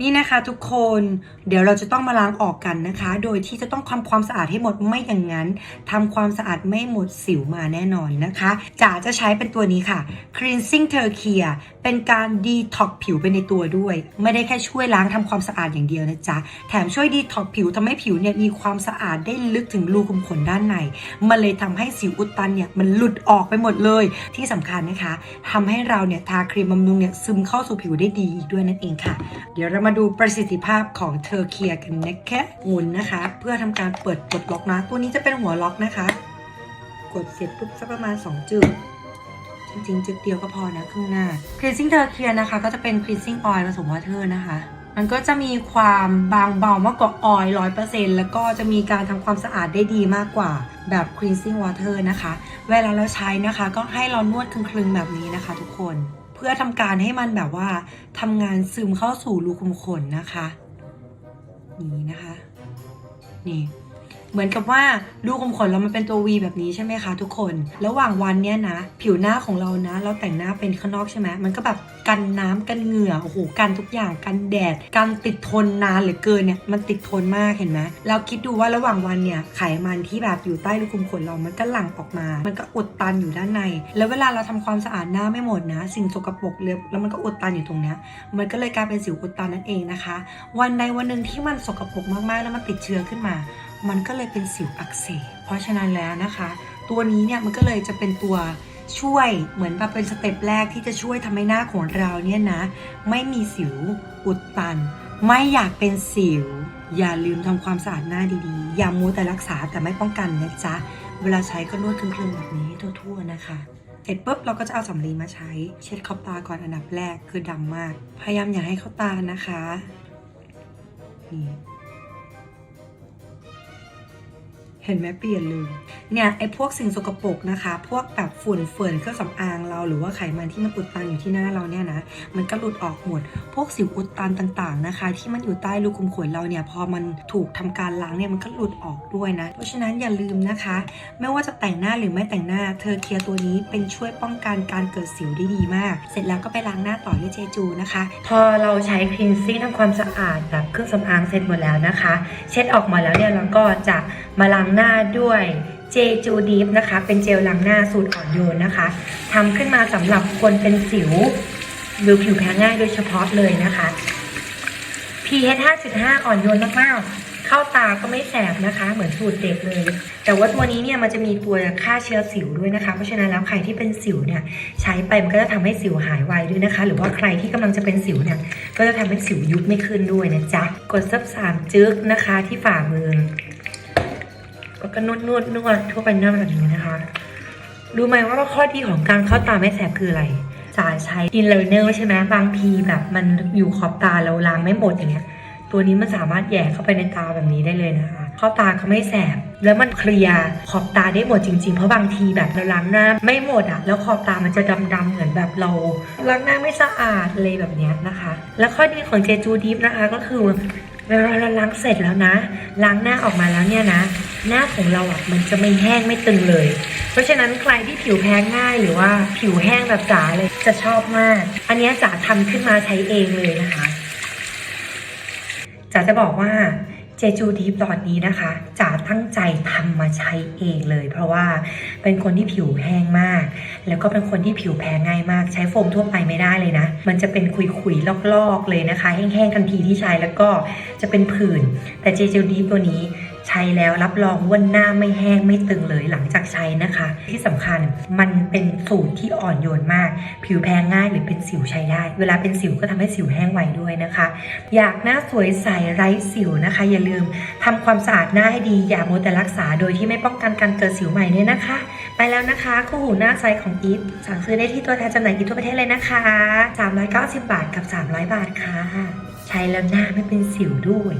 นี่นะคะทุกคนเดี๋ยวเราจะต้องมาล้างออกกันนะคะ โดยที่จะต้องทำความสะอาดให้หมดไม่อย่างนั้นทำความสะอาดไม่หมดสิวมาแน่นอนนะคะจ๋าจะใช้เป็นตัวนี้ค่ะ cleansing turkey เป็นการ detox ผิวไปในตัวด้วย ไม่ได้แค่ช่วยล้างทำความสะอาดอย่างเดียวนะจ๊ะแถมช่วย detox ผิวทำให้ผิวเนี่ยมีความสะอาดได้ลึกถึงรูขุมขนด้านในมันเลยทำให้สิวอุดตันเนี่ยมันหลุดออกไปหมดเลย ที่สำคัญนะคะทำให้เราเนี่ยทาครีมบำรุงเนี่ยซึมเข้าสู่ผิวได้ดีอีกด้วยนั่นเองค่ะ เดี๋ยวเรามาาดูประสิทธิภาพของเทอร์เคียกันนะคะหมุนนะคะ เพื่อทำการเปิดกดล็อกนะ ตัวนี้จะเป็นหัวล็อกนะคะ กดเสร็จปุ๊บสักประมาณ 2จึกจริงๆจึกเดียวก็พอนะข้างหน้า cleansing เทอร์เคียนะคะ ก็จะเป็น cleansing oil ผสมวอเตอร์นะคะมันก็จะมีความบางเบามากกว่าออยล์ร้อยเปอร์เซ็นต์แล้วก็จะมีการทำความสะอาดได้ดีมากกว่าแบบ cleansing water นะคะ เวลาเราใช้นะคะ ก็ให้เรานวดคลึงๆแบบนี้นะคะทุกคน เพื่อทำการให้มันแบบว่าทำงานซึมเข้าสู่รูขุมขนนะคะ นี่นะคะ นี่ เหมือนกับว่ารูขุมขนเรามันเป็นตัว V แบบนี้ใช่ไหมคะทุกคน ระหว่างวันเนี้ยนะ ผิวหน้าของเรานะ เราแต่งหน้าเป็นข้างนอกใช่ไหมมันก็แบบกันน้ำกันเหงื่อโอ้โหกันทุกอย่างกันแดดกันติดทนนานเหลือเกินเนี่ยมันติดทนมากเห็นไหมเราคิดดูว่าระหว่างวันเนี่ยไขมันที่แบบอยู่ใต้รูขุมขนเรามันก็หลั่งออกมา มันก็อุดตันอยู่ด้านใน แล้วเวลาเราทำความสะอาดหน้าไม่หมดนะ สิ่งสกปรกเลยแล้วมันก็อุดตันอยู่ตรงเนี้ยมันก็เลยกลายเป็นสิวอุดตันนั่นเองนะคะ วันใดวันหนึ่งที่มันสกปรกมากๆ แล้วมันติดเชื้อขึ้นมา มันก็เลยเป็นสิวอักเสบเพราะฉะนั้นแล้วนะคะ ตัวนี้เนี่ยมันก็เลยจะเป็นตัวช่วยเหมือนแบบเป็นสเต็ปแรกที่จะช่วยทำให้หน้าของเราเนี่ยนะ ไม่มีสิวอุดตัน ไม่อยากเป็นสิว อย่าลืมทำความสะอาดหน้าดีๆ อย่ามัวแต่รักษาแต่ไม่ป้องกันนะจ๊ะ เวลาใช้ก็นวดคลึงๆแบบนี้ทั่วๆนะคะเสร็จปุ๊บเราก็จะเอาสำลีมาใช้ เช็ดขอบตาก่อนอันดับแรกคือดำมาก พยายามอย่าให้เข้าตานะคะนี่ เห็นไหมเปลี่ยนเลยเนี่ยไอ้พวกสิ่งสกปรกนะคะ พวกแบบฝุ่นเฟื่อนเครื่องสำอางเราหรือว่าไขมันที่มันอุดตันอยู่ที่หน้าเราเนี่ยนะมันก็หลุดออกหมด พวกสิวอุดตันต่างๆนะคะ ที่มันอยู่ใต้รูขุมขนเราเนี่ยพอมันถูกทำการล้างเนี่ยมันก็หลุดออกด้วยนะ เพราะฉะนั้นอย่าลืมนะคะ ไม่ว่าจะแต่งหน้าหรือไม่แต่งหน้า เธอเคลียร์ตัวนี้เป็นช่วยป้องกันการเกิดสิวได้ดีมาก เสร็จแล้วก็ไปล้างหน้าต่อด้วยเจจูนะคะ พอเราใช้คลีนซิ่งทำความสะอาดแบบเครื่องสำอางเสร็จหมดแล้วนะคะ เช็ดออกมาแล้วเนี่ยเราก็จะ มาล้างหน้าด้วยเจจูดีฟนะคะ เป็นเจลล้างหน้าสูตรอ่อนโยนนะคะทำขึ้นมาสำหรับคนเป็นสิวหรือผิวแพ้ง่ายโดยเฉพาะเลยนะคะ pH 5.5 อ่อนโยนมากๆ เข้าตาก็ไม่แสบนะคะ เหมือนสูตรเด็กเลย แต่ว่าตัวนี้เนี่ยมันจะมีตัวฆ่าเชื้อสิวด้วยนะคะ เพราะฉะนั้นแล้วใครที่เป็นสิวเนี่ยใช้ไปมันก็จะทำให้สิวหายไวด้วยนะคะ หรือว่าใครที่กำลังจะเป็นสิวเนี่ยก็จะทำให้สิวยุบไม่ขึ้นด้วยนะจ๊ะ กดซับสามจึ๊กนะคะที่ฝ่ามือ แล้วก็นวดนวดนวดทั่วไปหน้าแบบนี้นะคะ รู้ไหมว่าข้อดีของการเข้าตาไม่แสบคืออะไรจ๋าใช้อินเลเนอร์ใช่ไหมบางทีแบบมันอยู่ขอบตาเราล้างไม่หมดอย่างเงี้ยตัวนี้มันสามารถแย่เข้าไปในตาแบบนี้ได้เลยนะคะเข้าตาก็ไม่แสบ แล้วมันเคลียร์ขอบตาได้หมดจริงๆ เพราะบางทีแบบเราล้างหน้าไม่หมดอะแล้วขอบตามันจะดำๆเหมือนแบบเราล้างหน้าไม่สะอาดเลยแบบเนี้ยนะคะ แล้วข้อดีของเจจูดิฟนะคะก็คือ เวลาเราล้างเสร็จแล้วนะ ล้างหน้าออกมาแล้วเนี่ยนะ หน้าของเราอะมันจะไม่แห้งไม่ตึงเลย เพราะฉะนั้นใครที่ผิวแพ้ง่ายหรือว่าผิวแห้งแบบจ๋าเลยจะชอบมาก อันนี้จ๋าทำขึ้นมาใช้เองเลยนะคะจ๋าจะบอกว่า เจจูดีฟตอนนี้นะคะจ๋าตั้งใจทำมาใช้เองเลย เพราะว่าเป็นคนที่ผิวแห้งมาก แล้วก็เป็นคนที่ผิวแพ้ง่ายมาก ใช้โฟมทั่วไปไม่ได้เลยนะ มันจะเป็นขุยๆลอกๆเลยนะคะ แห้งๆทันทีที่ใช้แล้วก็จะเป็นผื่น แต่เจจูดีฟตัวนี้ ใช้แล้วรับรองว่าหน้าไม่แห้งไม่ตึงเลยหลังจากใช้นะคะ ที่สำคัญมันเป็นสูตรที่อ่อนโยนมาก ผิวแพ้ง่ายหรือเป็นสิวใช้ได้ เวลาเป็นสิวก็ทำให้สิวแห้งไวด้วยนะคะ อยากหน้าสวยใสไร้สิวนะคะ อย่าลืมทำความสะอาดหน้าให้ดีอย่ามัวแต่รักษาโดยที่ไม่ป้องกันการเกิดสิวใหม่ด้วยนะคะ ไปแล้วนะคะคู่หูหน้าใสของอีฟสั่งซื้อได้ที่ตัวแทนจำหน่ายอีฟทั่วประเทศเลยนะคะ390 บาทกับ 300 บาทค่ะ ใช้แล้วหน้าไม่เป็นสิวด้วย